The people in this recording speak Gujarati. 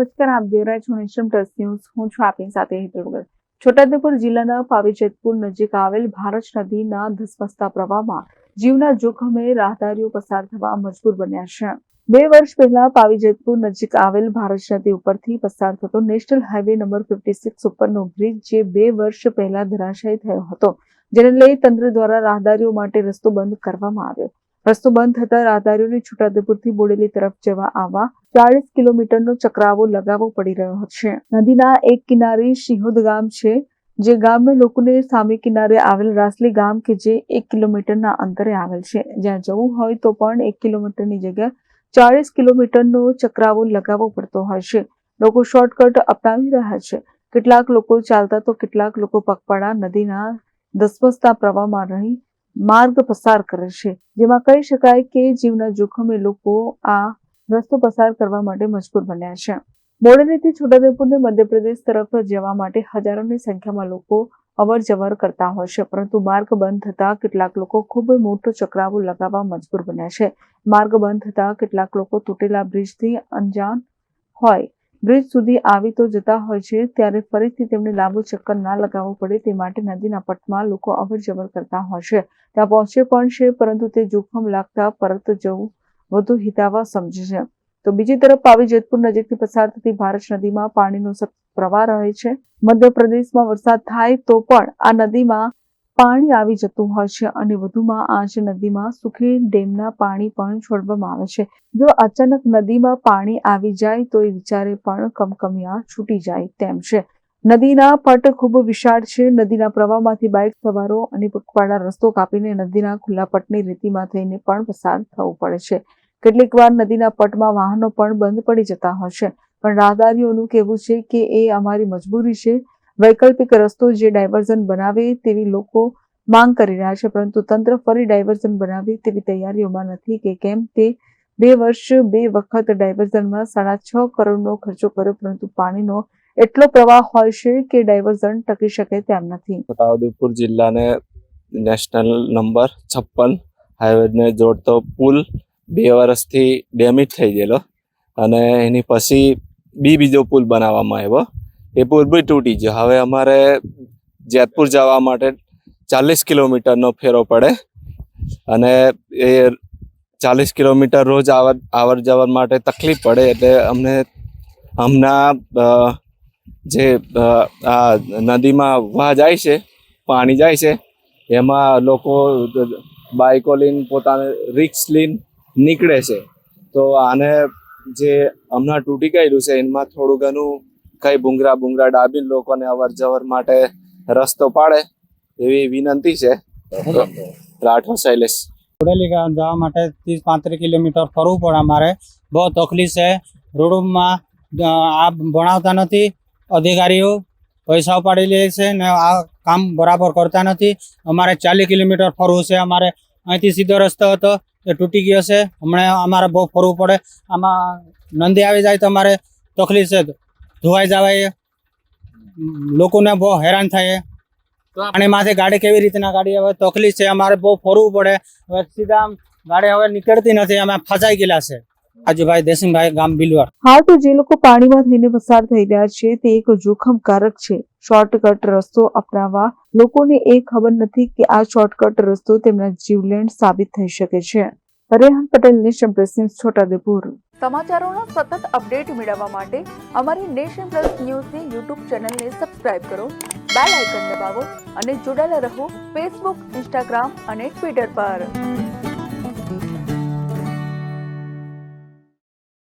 નમસ્કાર આપ જોઈ રહ્યા છો નેશન ન્યૂઝ. હું છું આપની સાથે વગર. છોટાઉદેપુર જિલ્લાના પાવીજેતપુર નજીક આવેલ ભારત નદીના ધસમસતા પ્રવાહમાં જીવના જોખમે રાહદારીઓ પસાર થવા મજબૂર બન્યા છે. બે વર્ષ પહેલા પાવીજેતપુર નજીક આવેલ ભારત નદી ઉપરથી પસાર થતો national highway number fifty six ઉપરનો બ્રિજ જે બે વર્ષ પહેલા ધરાશાયી થયો હતો, જેને લઈ તંત્ર દ્વારા રાહદારીઓ માટે રસ્તો બંધ કરવામાં આવ્યો. રસ્તો બંધ થતા રાહદારીઓને છોટાઉદેપુરથી બોડેલી તરફ જવા આવવા ચાલીસ કિલોમીટરનો ચક્રાવો લગાવવો પડી રહ્યો છે. નદીના એક કિનારે સિંહોદ ગામ છે, જે ગામના લોકોને સામે કિનારે આવેલ રાસલી ગામ કે જે એક કિલોમીટરના અંતરે આવેલ છે. જ્યાં જવું હોય તો પણ એક કિલોમીટરની જગ્યા ચાલીસ કિલોમીટરનો ચક્રાવો લગાવવો પડતો હોય છે. લોકો શોર્ટકટ અપનાવી રહ્યા છે. કેટલાક લોકો ચાલતા તો કેટલાક લોકો પગપાળા નદીના ધસમસતા પ્રવાહમાં રહી માર્ગ પસાર કરે છે. જેમાં કહી શકાય કે જીવના જોખમે લોકો આ રસ્તો પસાર કરવા માટે મજબૂર બન્યા છે. બોડેલીથી છોટાઉદેપુરને મધ્યપ્રદેશ તરફ જવા માટે હજારોની સંખ્યામાં લોકો અવર જવર કરતા હોય છે, પરંતુ માર્ગ બંધ થતા કેટલાક લોકો ખૂબ મોટો ચક્રાવો લગાવવા મજબૂર બન્યા છે. માર્ગ બંધ થતા કેટલાક લોકો તૂટેલા બ્રિજથી અંજાન હોય, બ્રિજ સુધી આવી તો જતા હોય છે, ત્યારે ફરીથી તેમને લાંબુ ચક્કર ના લગાવવું પડે તે માટે નદીના પટમાં લોકો અવર જવર કરતા હોય છે. ત્યાં પહોંચે પણ છે, પરંતુ તે જોખમ લાગતા પરત જવું વધુ હિતાવહ સમજે છે. તો બીજી તરફ પાવી જેતપુર નજીકથી પસાર થતી ભારત નદીમાં પાણીનો પ્રવાહ રહે છે. મધ્યપ્રદેશમાં વરસાદ થાય તો પણ આ નદીમાં પાણી આવી જતું હોય છે અને વધુમાં આ નદીમાં સુખી ડેમના પાણી પણ છોડવામાં આવે છે. જો અચાનક નદીમાં પાણી આવી જાય તો એ વિચારે પણ કમકમિયા છૂટી જાય તેમ છે. નદીના પટ ખૂબ વિશાળ છે. નદીના પ્રવાહમાંથી બાઇક સવારો અને પગપાળા રસ્તો કાપીને નદીના ખુલ્લા પટની રેતીમાં થઈને પણ પસાર થવું પડે છે. કેટલીક વાર નદીના પટમાં વાહનો પણ બંધ પડી જતા હશે પણ રાહદારીઓનું કહેવું છે કે એ અમારી મજબૂરી છે. વૈકલ્પિક રસ્તો જે ડાયવર્ઝન બનાવે તેવી લોકો માંગ કરી રહ્યા છે, પરંતુ તંત્ર ફરી ડાયવર્ઝન બનાવે તેવી તૈયારીઓમાં નથી કે કેમ તે બે વર્ષ, બે વખત ડાયવર્ઝનમાં સાડા છ કરોડનો ખર્ચો કર્યો, પરંતુ પાણીનો એટલો પ્રવાહ હોય છે કે ડાયવર્ઝન ટકી શકે તેમ નથી. છોટાઉદેપુર જિલ્લાને નેશનલ નંબર છપ્પન હાઈવેને જોડતો પુલ બે વર્ષથી ડેમેજ થઈ ગયેલો. અને એની પછી બી બીજો પુલ બનાવવામાં આવ્યો. એ પુલ બી તૂટી ગયો. હવે અમારે જેતપુર જવા માટે ચાલીસ કિલોમીટરનો ફેરો પડે. અને એ ચાલીસ કિલોમીટર રોજ આવર આવર જવર માટે તકલીફ પડે એટલે અમને હમણાં જે આ નદીમાં વાહ જાય છે, પાણી જાય છે, એમાં લોકો બાઇકો લઈને પોતાને રિક્સ લઈને નીકળે છે. તો આને જે હમણાં તૂટી ગયેલું છે, એમાં થોડું ઘણું કઈ ભૂંગરા ભૂંગરા ડાબી લોકોને અવર જવર માટે રસ્તો પાડે એવી વિનંતી છે. રાઠોડ શૈલેષ. બોડેલી ગામ જવા માટે ત્રીસ પાંત્રીસ કિલોમીટર ફરવું પડે અમારે. બહુ તકલીફ છે. રોડમાં આ ભણાવતા નથી, અધિકારીઓ પૈસા ઉપાડી લે છે ને આ કામ બરાબર કરતા નથી. અમારે ચાલીસ કિલોમીટર ફરવું છે. અમારે અહીંથી સીધો રસ્તો હતો. એ તૂટી ગયો છે. હમણાં અમારે બહુ ફરવું પડે. આમાં નંદી આવી જાય તો અમારે તકલીફ છે. ધોવાઈ જવાય. લોકોને બહુ હેરાન થાય. અને માથે ગાડી કેવી રીતના ગાડી હવે તકલીફ છે. અમારે બહુ ફરવું પડે. હવે સીધા ગાડી હવે નીકળતી નથી. અમે ફસાઈ ગયેલા છે. આજુભાઈ દેસિંગભાઈ ગામ બિલવર હાલ તો જે લોકો પાણીમાં થઈને પસાર થઈ રહ્યા છે તે એક જોખમકારક છે. શોર્ટકટ રસ્તો અપનાવવા લોકોને એ ખબર નથી કે આ શોર્ટકટ રસ્તો તેમના જીવલેણ સાબિત થઈ શકે છે. Rehan Patel nation press news Chhotaudepur. સમાચારોનો સતત અપડેટ મેળવવા માટે અમારી નેશન પ્લસ ન્યૂઝની યુટ્યુબ ચેનલને સબસ્ક્રાઇબ કરો બેલ આઇકન દબાવો અને જોડાયેલા રહો ફેસબુક ઇન્સ્ટાગ્રામ અને ટ્વિટર પર.